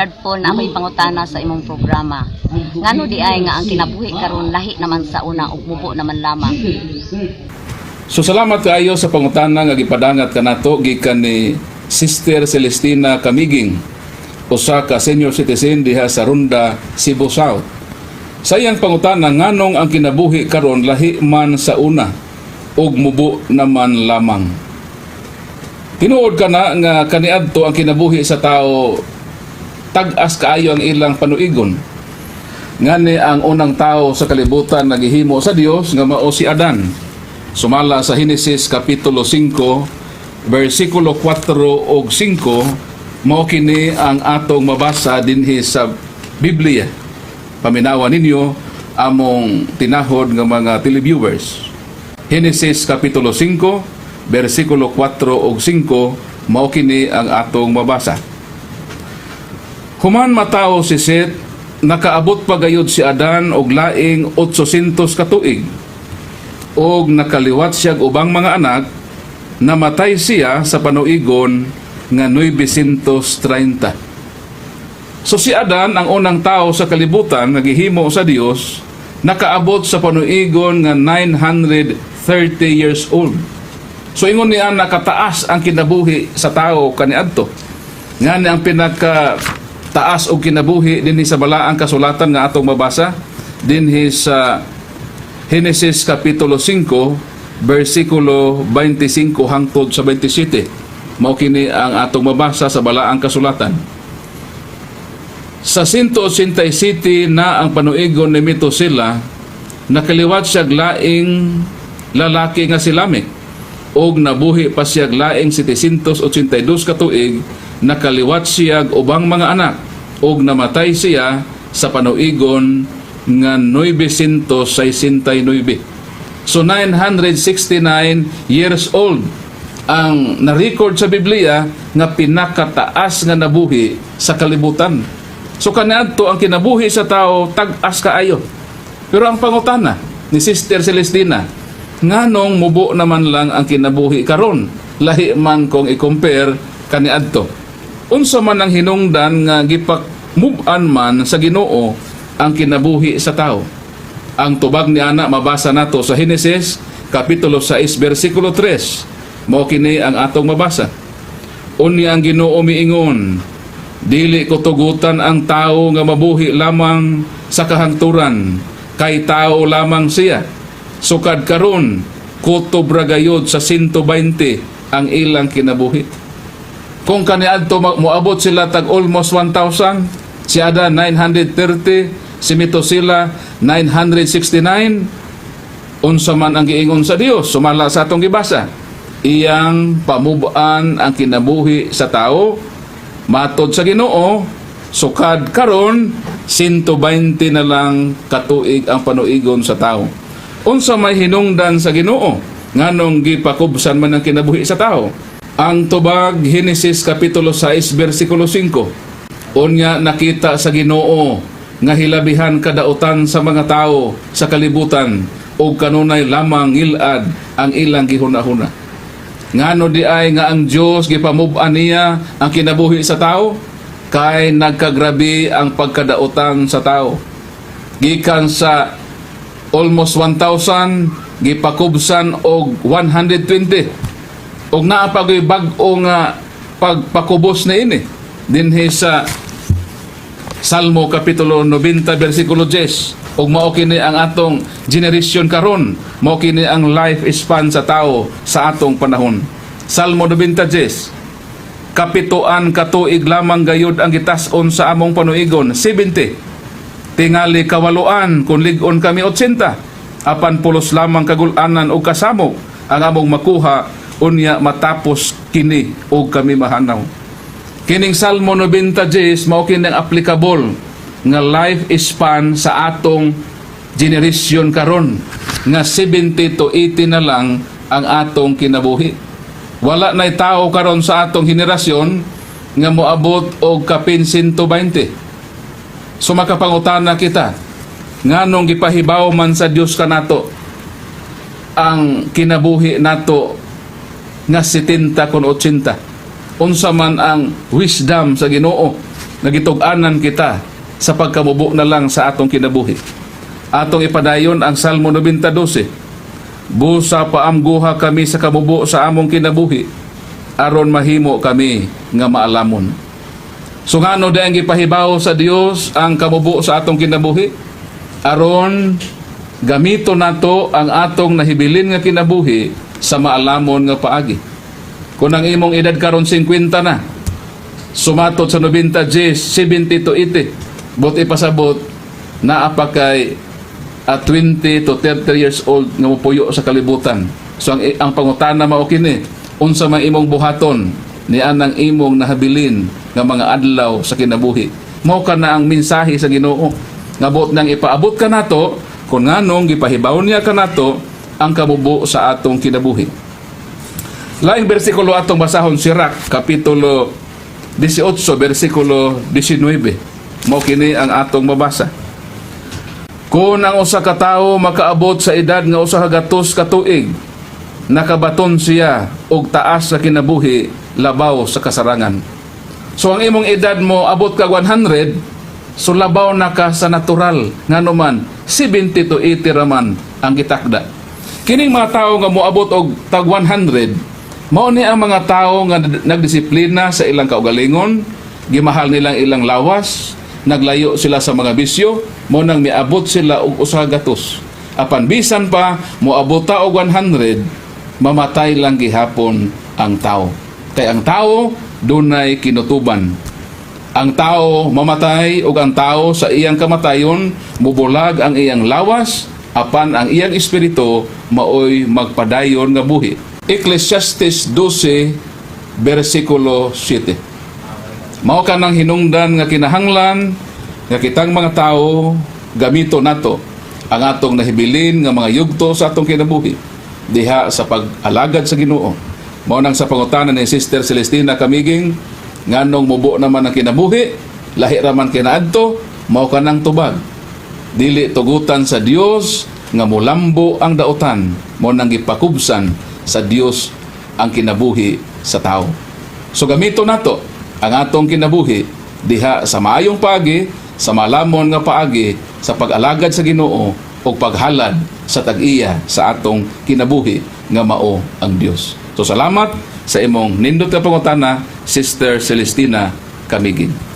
Bradford na ako'y pangutana sa imong programa. Ngano di ay nga ang kinabuhi karon lahi naman sa una ug mubo naman lamang. So salamat kaayo sa pangutana nga gipadangat kanato gikan ni Sister Celestina Camiging usa ka senior citizen diha sa Runda, Cebu South. Sa iyang pangutana nganong ang kinabuhi karon lahi man sa una ug mubo naman lamang. Tinuod ka na nga kaniadto ang kinabuhi sa tao tag-as kaayo ang ilang panuigon. Ngani ang unang tao sa kalibutan naghihimo sa Dios nga mao si Adan. Sumala sa Henesis Kapitulo 5, versikulo 4 o 5, mao kini ang atong mabasa dinhi sa Biblia. Paminawa ninyo among tinahod nga mga televiewers. Henesis Kapitulo 5, versikulo 4 o 5, mao kini ang atong mabasa. Human matao si Seth, nakaabot pa gayud si Adan og laing 800 katuig og nakaliwat siya ubang mga anak, namatay siya sa panuigon nga 930. So si Adan, ang unang tao sa kalibutan, nagihimo sa Dios, nakaabot sa panuigon nga 930 years old. So ingon niya nakataas ang kinabuhi sa tao kaniadto. Nga ang pinaka taas og kinabuhi dinhi sa balaang kasulatan nga atong mabasa dinhi sa Genesis Kapitulo 5, versikulo 25 hangtod sa 27. Mao kini ang atong mabasa sa balaang kasulatan. Sa 180 City na ang panuigon ni Metosela, nakaliwat siya laing lalaki nga si Lamech og nabuhi pa siya laing 782 katuig nakaliwat siya ubang mga anak og namatay siya sa panuigon nga 969. So 969 years old ang na-record sa Biblia nga pinakataas nga nabuhi sa kalibutan. So kaniadto ang kinabuhi sa tao tag-as kaayo. Pero ang pangutana ni Sister Celestina, nganong mubo naman lang ang kinabuhi karon lahi man kung i-compare kaniadto. Unsa man ang hinungdan nga gipak move-on man sa Ginoo ang kinabuhi sa tao. Ang tubag ni ana mabasa nato sa Henesis kapitulo 6 bersikulo 3. Mao kini ang atong mabasa. Unya ang Ginoo miingon, dili ko tugutan ang tao nga mabuhi lamang sa kahangturan, kay tao lamang siya. Sukad karon kutob ra gayud sa 120 ang ilang kinabuhi. Kung kaniadto moabot sila tag almost 1,000, si Ada 930, si Metosila 969, unsa man ang giingon sa Dios sumala sa atong gibasa. Iyang pamubuan ang kinabuhi sa tao. Matod sa Ginoo sukad karon 120 na lang katuig ang panuigon sa tao. Unsa may hinungdan sa Ginoo nganong gipakubsan man ang kinabuhi sa tao ang tubag Henesis kapitulo 6 bersikulo 5 unya nakita sa Ginoo nga hilabihan kadautan sa mga tao sa kalibutan o kanunay lamang ngilad ang ilang gihuna-huna. Ngano di ay nga ang Dios gipamub-an niya ang kinabuhi sa tao? Kay nagkagrabi ang pagkadautan sa tao. Gikan sa almost 1,000 gipakubsan og 120 og naa pa bag-o nga pagpakubos na ini. Dinhi sa Salmo Kapitulo 90 versikulo 10 ug mao kini ang atong generation karon. Mao kini ang life span sa tao sa atong panahon. Salmo 90 10 Kapituan katuig lamang gayud ang gitas-on sa among panuigon. 70 tingali kawaluan kung lig-on kami 80 apan pulos lamang kagulanan o kasamok ang among makuha unya matapos kini o kami mahanaw Kining Salmo 90 Gs mao kini ang applicable nga life span sa atong generation karon nga 70 to 80 na lang ang atong kinabuhi. Wala nay tao karon sa atong henerasyon nga moabot og kapin 120. So makapangutana kita, nganong gipahibaw man sa Dios kanato ang kinabuhi nato nga 70 kun 80 unsa man ang wisdom sa Ginoo nagitug-anan kita sa pagkamubo na lang sa atong kinabuhi. Atong ipadayon ang Salmo 92. Busa paamguha kami sa kamubo sa among kinabuhi, aron mahimo kami nga maalamon. So ngano ang gipahibaw sa Dios ang kamubo sa atong kinabuhi? Aron gamito nato ang atong nahibilin nga kinabuhi sa maalamon nga paagi. Kung ang imong edad karon 50 na, sumatot sa 90 Gs, 70 to 80, but ipasabot na apakay at 20 to 30 years old nga mupuyo sa kalibutan. So ang, ang pangutana mao kini, unsa man imong buhaton ni anang imong nahabilin nga mga adlaw sa kinabuhi. Mao ka na ang mensahe sa Ginoo. Nga buot nang ipaabot ka nato kung nganong gipahibaw niya ka nato ang kamubo sa atong kinabuhi. Laing bersikulo atong basahon Sirak, kapitulo 18, bersikulo 19. Mao kini ang atong mabasa. Kung ang usa ka tawo makaabot sa edad nga usa ka gatos ka tuig, nakabaton siya og taas sa kinabuhi labaw sa kasarangan. So ang imong edad mo abot ka 100, so labaw na ka sa natural nganuman 70 to 80 raman ang gitakda. Kining mga tawo nga moabot og tag 100 mao ni ang mga tawo nga nagdisiplina sa ilang kaugalingon, gimahal nilang ilang lawas, naglayo sila sa mga bisyo, mo nang miabot sila og usa gatos. Apan bisan pa moabot ta og 100, mamatay lang gihapon ang tao. Kay ang tao dunay kinutuban. Ang tao mamatay ug ang tao sa iyang kamatayon mubulag ang iyang lawas apan ang iyang espiritu maoy magpadayon nga buhi. Ecclesiastes 12 bersikulo 7. Mao ka nang hinungdan nga kinahanglan nga kitang mga tao gamito nato ang atong nahibilin nga mga yugto sa atong kinabuhi diha sa pag-alagad sa Ginoo. Mao nang sa pangutana ni Sister Celestina Kamiging nganong mubo naman ang kinabuhi, lahi raman kinaadto, mao ka nang tubag. Dili tugutan sa Dios nga mulambo ang dautan, mo nang gipakubsan sa Dios ang kinabuhi sa tao. So gamito nato ang atong kinabuhi diha sa maayong paagi, sa malamon nga paagi, sa pag-alagad sa Ginoo o paghalad sa tag-iya sa atong kinabuhi nga mao ang Dios. So salamat sa imong nindot nga pangutana, Sister Celestina Kamigin.